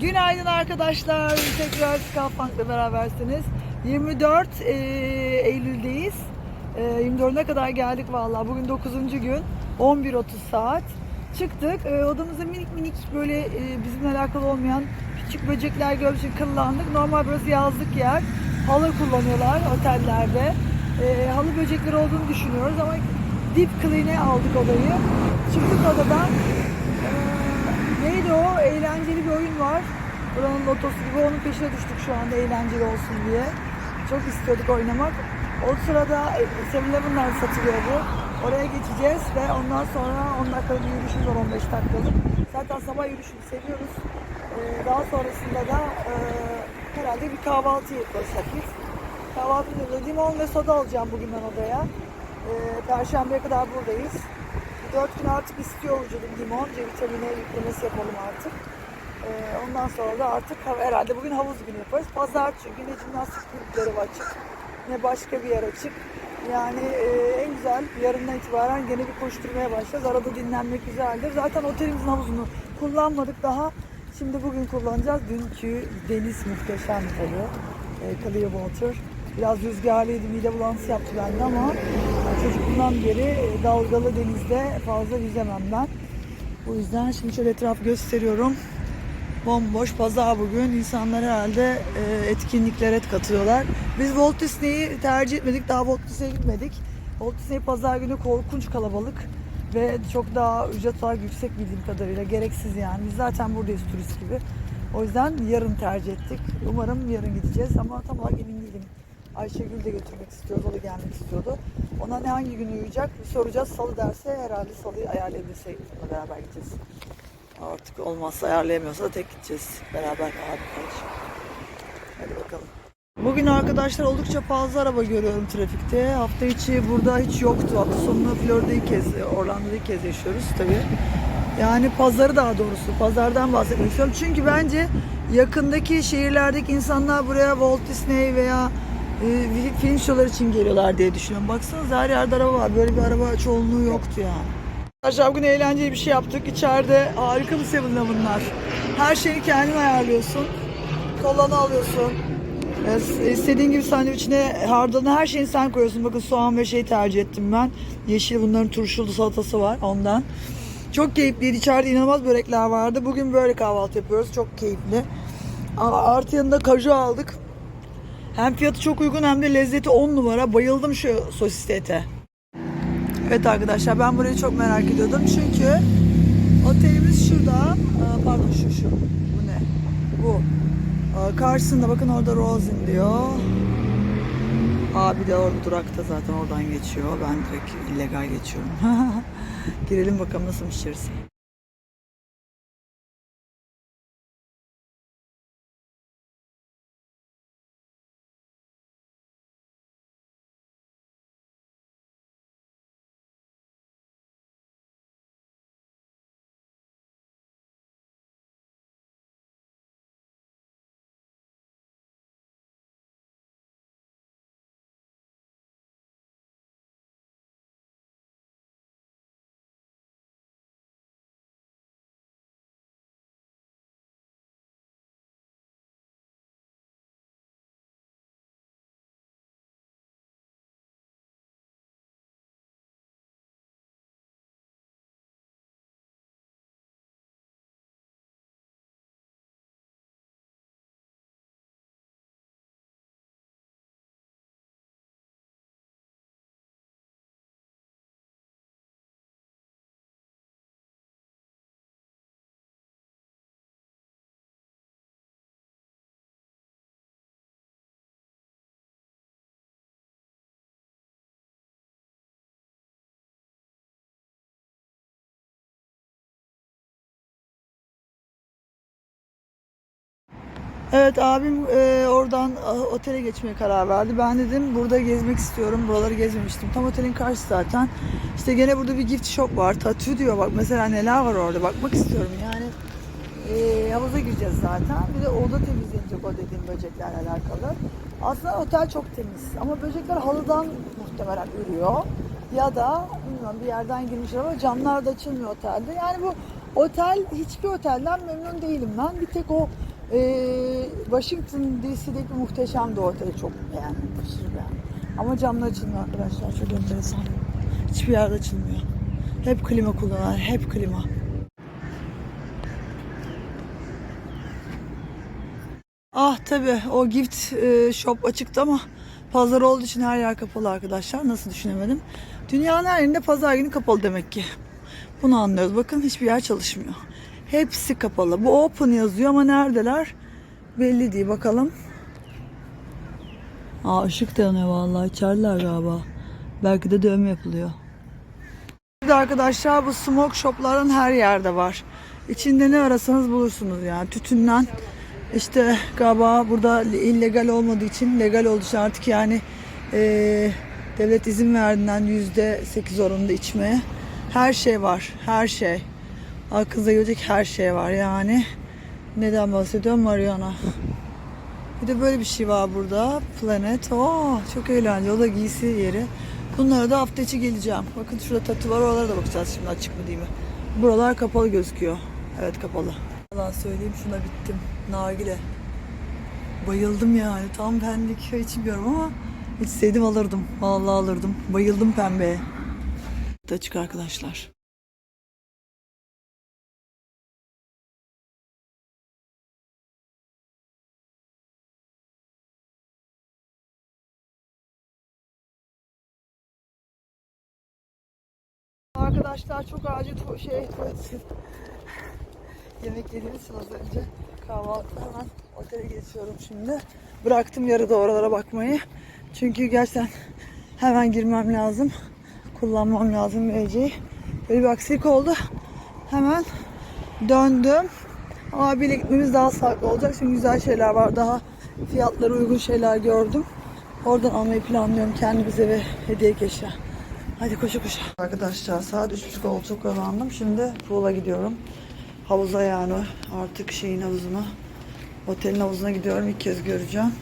Günaydın arkadaşlar. Tekrar Skalpank'la berabersiniz. 24 e, Eylül'deyiz. E, 24'üne kadar geldik vallahi. Bugün 9. gün. 11.30 saat. Çıktık. E, odamızda minik minik böyle e, bizimle alakalı olmayan küçük böcekler gördük için kıllandık. Normal burası yazlık yer. Halı kullanıyorlar otellerde. E, halı böcekleri olduğunu düşünüyoruz ama deep clean'e aldık odayı. Çıktık odadan. E, neydi o? Eğlenceli bir oyun var. Buranın lotosu gibi onun peşine düştük şu anda eğlenceli olsun diye. Çok istiyorduk oynamak. O sırada 7-Eleven'lar satılıyor bu. Oraya geçeceğiz ve ondan sonra 10 dakikalık bir yürüyüşümüz var 15 dakikalık. Zaten sabah yürüyüşünü seviyoruz. Ee, daha sonrasında da e, herhalde bir kahvaltı yaparsak biz. Kahvaltıda da limon ve soda alacağım bugün ben odaya. Ee, Perşembeye kadar buradayız. 4 gün artık istiyor vücudum limon, C vitamini yüklemesi yapalım artık. Ee, ondan sonra da artık ha- herhalde bugün havuz günü yaparız. Pazar çünkü ne jimnastik kulüpleri açık ne başka bir yer açık. Yani e, en güzel yarından itibaren gene bir koşturmaya başlarız. Arada dinlenmek güzeldir. Zaten otelimizin havuzunu kullanmadık daha. Şimdi bugün kullanacağız. Dünkü deniz muhteşem tabii. E, Clear Water. Biraz rüzgarlıydı, mide bulantısı yaptı bende ama çocukluğumdan beri e, dalgalı denizde fazla yüzemem ben. O yüzden şimdi şöyle etraf gösteriyorum. Bomboş pazar bugün. İnsanlar herhalde e, etkinliklere katılıyorlar. Biz Walt Disney'i tercih etmedik. Daha Walt Disney'e gitmedik. Walt Disney pazar günü korkunç kalabalık ve çok daha ücret olarak yüksek bildiğim kadarıyla. Gereksiz yani. Biz zaten buradayız turist gibi. O yüzden yarın tercih ettik. Umarım yarın gideceğiz ama tam olarak emin değilim. Ayşegül de götürmek istiyordu, o da gelmek istiyordu. Ona ne hangi gün uyuyacak soracağız. Salı derse herhalde salıyı ayarlayabilirsek onunla beraber gideceğiz. Artık olmazsa ayarlayamıyorsa da tek gideceğiz. Beraber abi kardeş. Hadi bakalım. Bugün arkadaşlar oldukça fazla araba görüyorum trafikte. Hafta içi burada hiç yoktu. Hafta sonunu Florida'da ilk kez, Orlando'da ilk kez yaşıyoruz tabii. Yani pazarı daha doğrusu. Pazardan bahsetmek istiyorum. Çünkü bence yakındaki şehirlerdeki insanlar buraya Walt Disney veya e, film şovları için geliyorlar diye düşünüyorum. Baksanıza her yerde araba var. Böyle bir araba çoğunluğu yoktu yani. Arkadaşlar bugün eğlenceli bir şey yaptık. İçeride harika bir seven bunlar. Her şeyi kendin ayarlıyorsun. Kolanı alıyorsun. Ee, İstediğin gibi sandviçine hardalını her şeyini sen koyuyorsun. Bakın soğan ve şey tercih ettim ben. Yeşil bunların turşulu salatası var ondan. Çok keyifliydi. İçeride inanılmaz börekler vardı. Bugün böyle kahvaltı yapıyoruz. Çok keyifli. Artı yanında kaju aldık. Hem fiyatı çok uygun hem de lezzeti 10 numara. Bayıldım şu sosisli ete. Evet arkadaşlar ben burayı çok merak ediyordum çünkü otelimiz şurada. Pardon şu şu. Bu ne? Bu. Karşısında bakın orada Rosin diyor. Abi de orada durakta zaten oradan geçiyor. Ben direkt illegal geçiyorum. Girelim bakalım nasılmış içerisi. Evet abim e, oradan a, otele geçmeye karar verdi. Ben dedim burada gezmek istiyorum. Buraları gezmemiştim. Tam otelin karşısı zaten. İşte gene burada bir gift shop var. Tattoo diyor bak mesela neler var orada. Bakmak istiyorum yani. E, havuza gireceğiz zaten. Bir de oda temizlenecek o dediğim böceklerle alakalı. Aslında otel çok temiz. Ama böcekler halıdan muhtemelen ürüyor. Ya da bilmiyorum bir yerden girmişler ama camlar da açılmıyor otelde. Yani bu otel hiçbir otelden memnun değilim ben. Bir tek o Ee, Washington DC'deki muhteşem de otel çok beğendim. Aşırı beğendim. Ama camlar açılmıyor arkadaşlar. Çok enteresan. Hiçbir yerde açılmıyor. Hep klima kullanıyorlar. Hep klima. Ah tabi o gift e, shop açıktı ama pazar olduğu için her yer kapalı arkadaşlar. Nasıl düşünemedim. Dünyanın her yerinde pazar günü kapalı demek ki. Bunu anlıyoruz. Bakın hiçbir yer çalışmıyor. Hepsi kapalı. Bu open yazıyor ama neredeler? Belli değil. Bakalım. Aa ışık da yanıyor vallahi. İçeriler galiba. Belki de dövme yapılıyor. Bir de arkadaşlar bu smoke shopların her yerde var. İçinde ne arasanız bulursunuz yani. Tütünden işte galiba burada illegal olmadığı için legal olduğu için artık yani eee, devlet izin verdiğinden yüzde sekiz oranında içmeye. Her şey var. Her şey. Aklınıza gelecek her şey var yani. Neden bahsediyorum? Mariana. Bir de böyle bir şey var burada. Planet. Oo, çok eğlenceli. O da giysi yeri. Bunlara da hafta içi geleceğim. Bakın şurada tatu var. Oralara da bakacağız şimdi açık mı değil mi? Buralar kapalı gözüküyor. Evet kapalı. Yalan söyleyeyim şuna bittim. Nargile. Bayıldım yani. Tam benlik içmiyorum ama içseydim alırdım. Vallahi alırdım. Bayıldım pembeye. Açık arkadaşlar. Arkadaşlar çok acil tu- şey tuvalet. Yemek yediğimiz için az önce kahvaltı hemen otele geçiyorum şimdi. Bıraktım yarıda oralara bakmayı. Çünkü gerçekten hemen girmem lazım. Kullanmam lazım MC'yi. Böyle bir aksilik oldu. Hemen döndüm. Ama abiyle gitmemiz daha sağlıklı olacak. Şimdi güzel şeyler var. Daha fiyatları uygun şeyler gördüm. Oradan almayı planlıyorum kendimize ve hediye eşya. Hadi koşu koşu. Arkadaşlar saat 3.30 oldu çok kazandım. Şimdi pool'a gidiyorum. Havuza yani artık şeyin havuzuna. Otelin havuzuna gidiyorum. İlk kez göreceğim.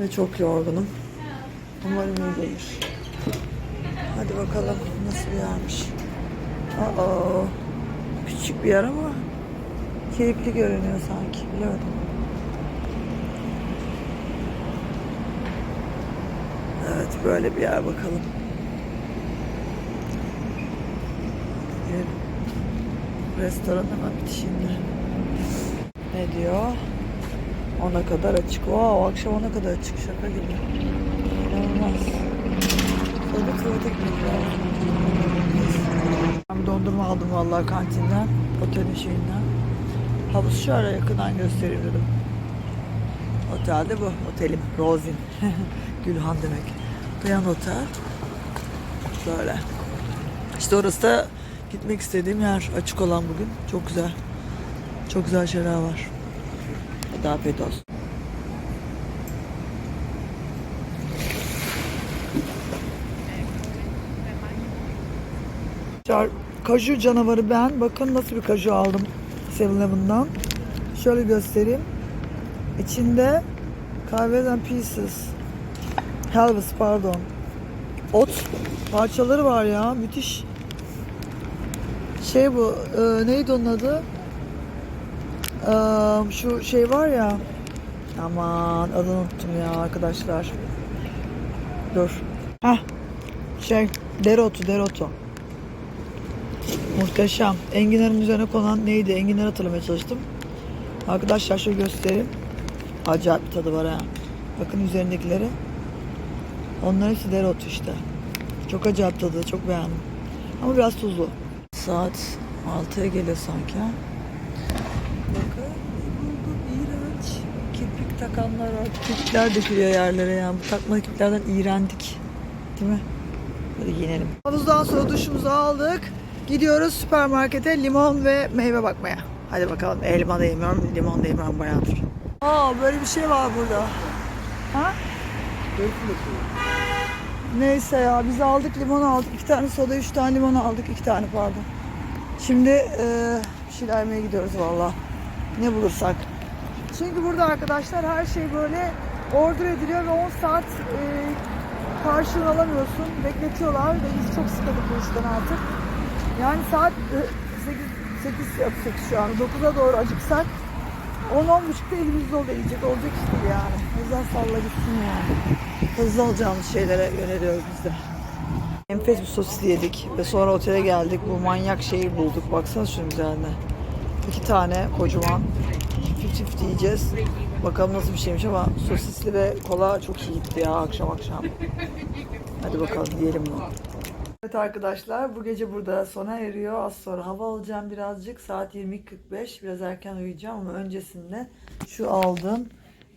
Ve çok yorgunum. Umarım iyi gelir. Hadi bakalım nasıl bir yermiş. Aa, küçük bir yer ama keyifli görünüyor sanki. Biliyordum. Evet böyle bir yer bakalım. Girelim. Restoran hemen bitişinde. Ne diyor? Ona kadar açık. Wow, akşam ona kadar açık. Şaka gibi. İnanılmaz. Sonra tuvalete gitmek. Ben dondurma aldım vallahi kantinden. Otelin şeyinden. Havuz şu ara yakından göstereyim dedim. Otelde bu. Otelim. Rosin. Gülhan demek. Duyan otel. Böyle. İşte orası da gitmek istediğim yer. Açık olan bugün. Çok güzel. Çok güzel şeyler var. Hadi afiyet olsun. Kaju canavarı ben. Bakın nasıl bir kaju aldım 7-Eleven'dan. Şöyle göstereyim. İçinde kahveden pieces. Helvas pardon. Ot parçaları var ya. Müthiş. Şey bu. e, neydi onun adı? E, şu şey var ya. Aman adını unuttum ya arkadaşlar. Dur. Heh. Şey. Dereotu, dereotu. Muhteşem. Enginarın üzerine konan neydi? Enginar hatırlamaya çalıştım. Arkadaşlar şöyle göstereyim. Acayip bir tadı var ha. Bakın üzerindekileri. Onlar hepsi dereotu işte. Çok acayip tadı. Çok beğendim. Ama biraz tuzlu. Saat 6'ya geliyor sanki ha. Bakın iğrenç. Kirpik takanlar var. Kirpikler dökülüyor yerlere yani. Bu takma kirpiklerden iğrendik. Değil mi? Hadi giyinelim. Havuzdan sonra duşumuzu aldık. Gidiyoruz süpermarkete limon ve meyve bakmaya. Hadi bakalım. Elma da yemiyorum, limon da yemiyorum bayağıdır. Aa böyle bir şey var burada. Ha? Neyse ya biz aldık limon aldık. iki tane soda, üç tane limon aldık. iki tane pardon. Şimdi e, bir şeyler yemeye gidiyoruz valla. Ne bulursak. Çünkü burada arkadaşlar her şey böyle order ediliyor ve 10 saat e, karşılığını alamıyorsun. Bekletiyorlar ve biz çok sıkıldık bu işten artık. Yani saat e, 8, 8, 8 şu an 9'a doğru acıksak 10-10.30'da elimizde oldu yiyecek olacak işte yani. O salla gitsin yani. Hızlı alacağımız şeylere yöneliyoruz biz de. Enfes bir sosis yedik ve sonra otele geldik. Bu manyak şeyi bulduk. Baksana şunun güzelliğine. İki tane kocaman. Çift çift yiyeceğiz. Bakalım nasıl bir şeymiş ama sosisli ve kola çok iyi gitti ya akşam akşam. Hadi bakalım diyelim bunu. Evet arkadaşlar bu gece burada sona eriyor. Az sonra hava alacağım birazcık. Saat 20.45. Biraz erken uyuyacağım ama öncesinde şu aldığım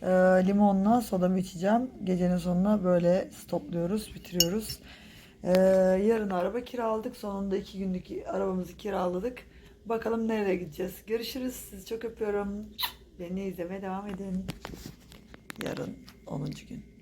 e, limonla sodamı içeceğim. Gecenin sonuna böyle stopluyoruz, bitiriyoruz. E, yarın araba kiraladık. Sonunda iki günlük arabamızı kiraladık. Bakalım nereye gideceğiz. Görüşürüz. Sizi çok öpüyorum. Beni izlemeye devam edin. Yarın 10. gün.